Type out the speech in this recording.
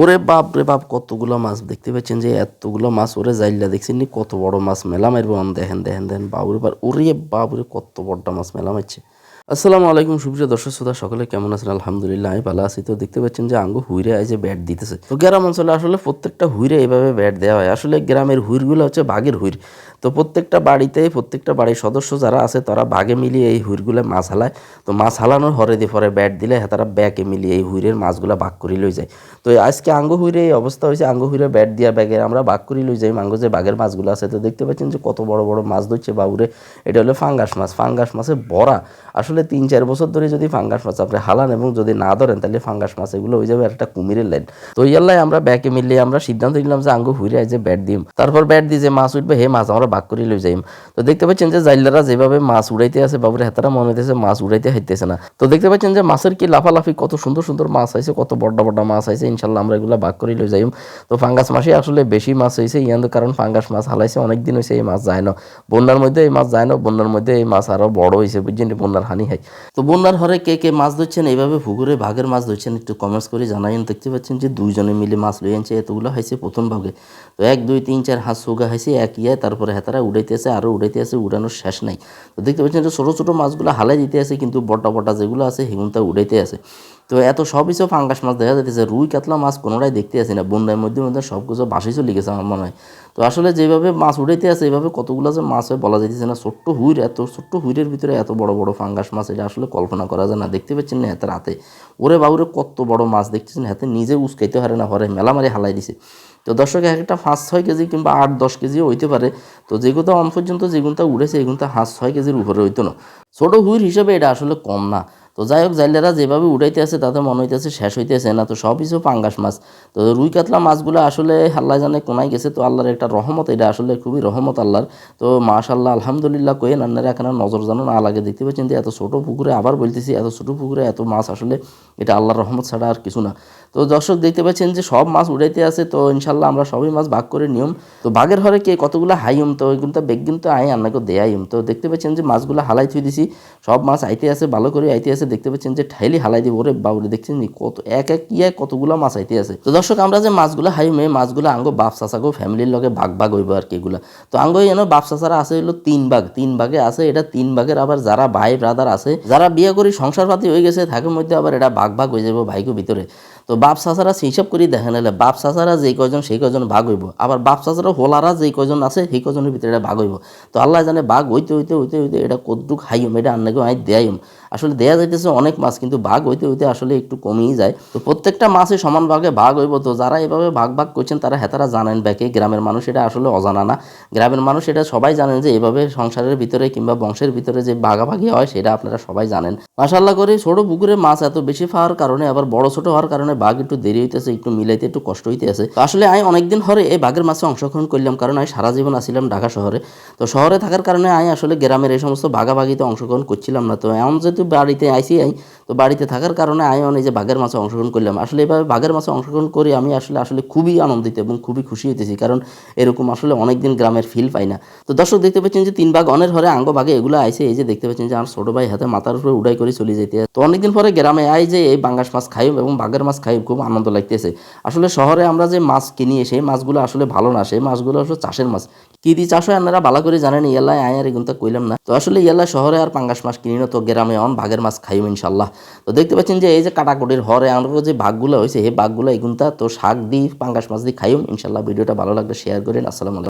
ওরে বাপ রে বাপ, কতগুলো মাছ দেখতে পাচ্ছেন যে এতগুলো মাছ ওরে যাইলা দেখছেন নি? কত বড় মাছ মেলা মারবো। আন দেখেন দেখেন দেখেন, বাবুরে বার ওরে বাবুরে কত বড়টা মাছ মেলা মারছে। আসসালামু আলাইকুম, সুপ্রিয় দর্শক শ্রোতা, সকলে কেমন আছেন? আলহামদুলিল্লাহ, আমি ভালো আছি। তো দেখতে পাচ্ছেন যে আঙ্গু হুইরে যে ব্যাট দিতেছে। তো গ্রাম অঞ্চলে আসলে প্রত্যেকটা হুইরে এইভাবে ব্যাট দেওয়া হয়। আসলে গ্রামের হুইরগুলো হচ্ছে বাঘের হুইর। তো প্রত্যেকটা বাড়িতে, প্রত্যেকটা বাড়ির সদস্য যারা আছে, তারা বাঘে মিলিয়ে এই হুইরগুলো মাছ হালায়। তো মাছ হালানোর হরে দিয়ে পরে ব্যাট দিলে হ্যাঁ তারা ব্যাকে মিলিয়ে এই হুইরের মাছগুলো ভাগ করে লই যায়। তো আজকে আঙ্গু হুইরে এই অবস্থা হয়েছে, আঙ্গু হুইরে ব্যাট দিয়া ব্যাগের আমরা ভাগ করে লই যাই। আঙ্গু যে বাঘের মাছগুলো আছে, তো দেখতে পাচ্ছেন যে কত বড় বড় মাছ ধরছে বাবুরে। এটা হলো ফাঙ্গাস মাছ। ফাঙ্গাস মাছে বড়া। আসলে তিন চার বছর ধরে যদি ফাঙ্গাস মাছ আপনি হালান এবং যদি না ধরেন, তাহলে ফাঙ্গাস মাছ এগুলো হয়ে যাবে একটা কুমিরের লাইন তো ইয়াল্লাই আমরা ব্যাকে মিলিয়ে আমরা সিদ্ধান্ত নিলাম যে আঙ্গু হুইরে যে ব্যাট দিম। তারপর ব্যাট দিয়ে যে মাছ উঠবে, হে মাছ, আমরা ভাগ করে লই যাইম। তো দেখতে পাচ্ছেন যে জাইলারা যেভাবে মাছ উড়াইতে আছে, বাবুরে হেতারা মনে হইতেছে মাছ উড়াইতে হাইতেছে না। তো দেখতে পাচ্ছেন যে মাছের কি লাফালাফি, কত সুন্দর সুন্দর মাছ আছে কত বড় বড় মাছ আছে ইনশাল্লাহ আমরা এগুলো ভাগ করে লই যাইম। তো ফাঙ্গাস মাসে আসলে বেশি মাছ হয়েছে ইয়ান কারণ ফাঙ্গাস মাছ হালাইছে অনেক দিন হয়েছে এই মাছ যায় না। বন্যার মধ্যে এই মাছ যায় না, বন্যার মধ্যে এই মাছ আরও বড় হয়েছে বুঝছেন? বন্যার হানি হয় তো বন্যার হরে কে কে মাছ ধরছেন, এইভাবে পুকুরে ভাগের মাছ ধরছেন, একটু কমেন্টস করে জানাইন। দেখতে পাচ্ছেন যে দুইজনে মিলে মাছ লই আনছে এতগুলো হয়েছে প্রথম ভাগে। তো এক, দুই, তিন, চার, হাঁস, সোগা হয়েছে এক ইয়ে তারপরে হেতারা উড়াইতে আছে আরও উড়াইতে আছে উড়ানোর শেষ নাই। তো দেখতে পাচ্ছেন যে ছোটো ছোটো মাছগুলো হালাই দিতে আছে কিন্তু বড়টা বড়টা যেগুলো আছে সেগুনটা উড়াইতে আছে তো এত সব কিছু ফাঙ্গাস মাছ দেখা যাইতেছে, রুই কাতলা মাছ কোনোটাই দেখতে আসি না। বন্যার মধ্যে মধ্যে সব কিছু বাসি চলে গেছে আমার মনে হয়। তো আসলে যেভাবে মাছ উড়াইতে আছে এইভাবে কতগুলো যে মাছ হয় বলা যাইতেছে না। ছোট্ট হুইর, এত ছোট্ট হুইরের ভিতরে এত বড় বড় ফাঙ্গাস মাছ, এটা আসলে কল্পনা করা যায় না। দেখতে পাচ্ছেন না হাতে রাতে। ওরে বাবুরে কত বড় মাছ দেখতেছেন, হাতে নিজে উস্কাইতে হারে না হরে মেলা মারি হালাই দিছে। তো দর্শক, এক একটা পাঁচ ছয় কেজি কিংবা আট, দশ কেজিও হইতে পারে। তো যেগুলো অন পর্যন্ত যেগুনটা উঠেছে এগুনটা হাঁস ছয় কেজির উপরে হইতো না। ছোটো হুইল হিসেবে এটা আসলে কম না। তো যাই হোক জাইলেরা যেভাবে উড়াইতে আছে, তাতে মনে হইতেছে শেষ হইতেছে না, তো সব কিছু পাঙ্গাস মাছ। তো রুই কাতলা মাছগুলো আসলে আল্লাহ জানে কোনায় গেছে, তো আল্লাহর একটা রহমত, এটা আসলে খুবই রহমত আল্লাহর। তো মাশাল্লাহ আলহামদুলিল্লাহ কয়ে নান্নারা এখানে নজর জানো না লাগে। দেখতে পাচ্ছেন যে এত ছোটো পুকুরে আবার বলতেছি এত ছোটো পুকুরে এত মাছ, আসলে এটা আল্লাহর রহমত ছাড়া আর কিছু না। তো দর্শক, দেখতে পাচ্ছেন যে সব মাছ উড়াইতে আছে, তো ইনশাল্লাহ আমরা সবই মাছ ভাগ করে নিয়ম। তো বাঘের হরে কে কতগুলো হাইম তো ওইগুলো বেগ কিন্তু আই আন্নাকে দেয়াইম তো দেখতে পাচ্ছেন যে মাছগুলো হালাই থুই দিছি, সব মাছ আইতে আছে, ভালো করে আইতে আছে। দেখতে পাচ্ছেন যে ঠাইলি হালাই দিব, ওরে বাবুরে, দেখছেন কত এক এক ইয়ে কতগুলো মাছ আইতে আছে। তো দর্শক, আমরা যে মাছগুলো হাইমে মাছগুলো আঙ্গো বাপ চাচাগো ফ্যামিলির লগে ভাগ ভাগ হইব আর কি এগুলো। তো আঙ্গো যেন বাপ চাচারা আছে হলো তিন ভাগ, তিন ভাগে আছে, এটা তিন ভাগের আবার যারা ভাই ব্রাদার আছে, যারা বিয়ে করি সংসার পাতি হয়ে গেছে, থাকের মধ্যে আবার এটা ভাগ ভাগ হয়ে যাব ভাইকে ভিতরে। তো বাপ চাচারা হিসাব করে দেখেন এলে বাপ চাচারা যেই কজন সেই কজন ভাগ হইব। আবার বাপ চাচারা হোলারা যেই কজন আছে সেই কজনের ভিতরে এটা ভাগ হইব। তো আল্লাহ জানে ভাগ হইতে হইতে হইতে হইতে এটা কতটুক হাইম এটা আন্নাকে আই দেয়াইম আসলে দেয়া যাইতেছে অনেক মাছ, কিন্তু ভাগ হইতে হইতে আসলে একটু কমেই যায়। তো প্রত্যেকটা মাছে সমান ভাগে ভাগ হইব। তো যারা এভাবে ভাগ ভাগ করছেন, তারা হেতারা জানেন ব্যাকে গ্রামের মানুষ এটা আসলে অজানা না। গ্রামের মানুষ এটা সবাই জানেন যে এভাবে সংসারের ভিতরে কিংবা বংশের ভিতরে যে ভাগাভাগি হয়, সেটা আপনারা সবাই জানেন। মাসাল্লাহ করে ছোট পুকুরে মাছ এত বেশি পাওয়ার কারণে, আবার বড় ছোট হওয়ার কারণে বাঘ একটু দেরি হইতেছে, একটু মিলাইতে একটু কষ্ট হইতেছে তো আসলে আমি অনেকদিন হরে এই বাঘের মাছে অংশগ্রহণ করলাম, কারণ আমি সারা জীবন আসছিলাম ঢাকা শহরে। তো শহরে থাকার কারণে আমি আসলে গ্রামের এই সমস্ত ভাগাভাগিতে অংশগ্রহণ করছিলাম না। তো এমন যেহেতু বাড়িতে আইসি আই তো বাড়িতে থাকার কারণে আমি অনেক যে বাঘের মাছে অংশগ্রহণ করলাম। আসলে এভাবে বাঘের মাছে অংশগ্রহণ করে আমি আসলে আসলে খুবই আনন্দিত এবং খুবই খুশি হইতেছি। কারণ এরকম আসলে অনেকদিন গ্রামের ফিল পাই না। তো দর্শক দেখতে পাচ্ছেন যে তিন ভাগ অনের হরে আঙ্গ ভাগে এগুলো আইসে এই যে দেখতে পাচ্ছেন যে আমার ছোট ভাই হাতে মাথার উপরে উড়াই করে চলে যেতে তো অনেকদিন পরে গ্রামে আই যে এই বাঙ্গাস মাছ খাই এবং বাঘের মাছ খাই খুব আনন্দ লাগতেছে। আসলে শহরে আমরা যে মাছ কিনি, সেই মাছগুলো আসলে ভালো না। সেই মাছগুলো আসলে চাষের মাছ। কি দিয়ে চাষ হয় আপনারা ভালো করে জানেন ইয়াল্লাহ আয়ার এগুনটা কইলাম না। তো আসলে ইয়াল্লাহ শহরে আর পাঙ্গাস মাছ কিনি না। তো গ্রামে অন বাঘের মাছ খাইম ইনশাল্লাহ তো দেখতে পাচ্ছেন যে এই যে কাটাকুটির হরে আমার যে ভাগগুলো হয়েছে এই ভাগগুলো এগুনটা তো শাক দিই পাঙ্গাস মাছ দিয়ে খাইম। ইনশাল্লাহ ভিডিওটা ভালো লাগলে শেয়ার করেন। আসসালামু